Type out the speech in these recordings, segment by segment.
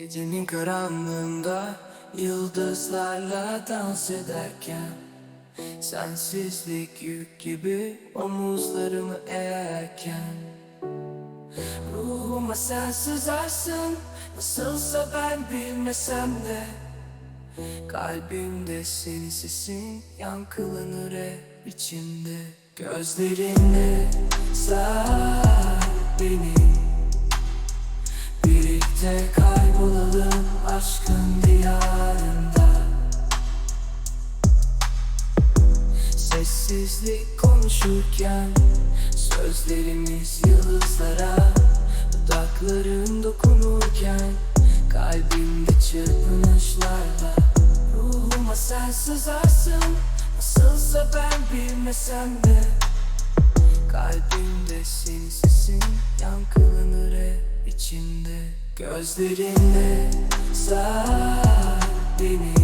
Gecenin karanlığında yıldızlarla dans ederken Sensizlik yük gibi omuzlarımı eğerken Ruhuma sen sızarsın Nasılsa ben bilmesem de Kalbimde senin sesin yankılanır hep içimde Gözlerinle sar kaybolalım aşkın diyarında. Sessizlik konuşurken Sözlerimiz yıldızlara Dudakların dokunurken Kalbimde çırpınışlarla. Ruhuma sen sızarsın Nasılsa ben bilmesem de. Kalbimde senin sesin yankılanır hep içimde Gözlerinle sar beni.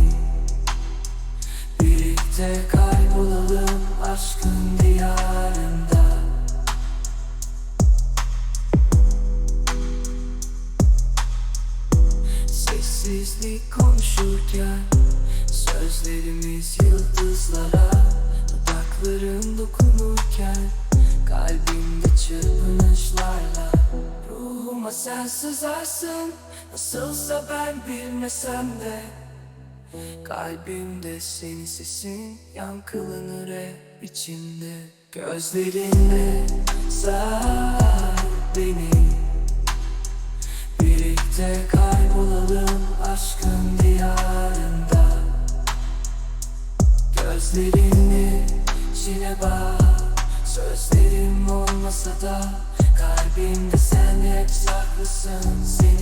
Birlikte kaybolalım aşkın diyarında. Sessizlik konuşurken Sözlerimiz yıldızlara Dudakların dokunurken sen sızarsın Nasılsa ben bilmesem de. Kalbimde senin sesin yankılanır hep içimde. Gözlerinle beni. Birlikte kaybolalım aşkın diyarında. Gözlerini içine bak Sözlerim olmasa da Kalbimde sen hep saklısın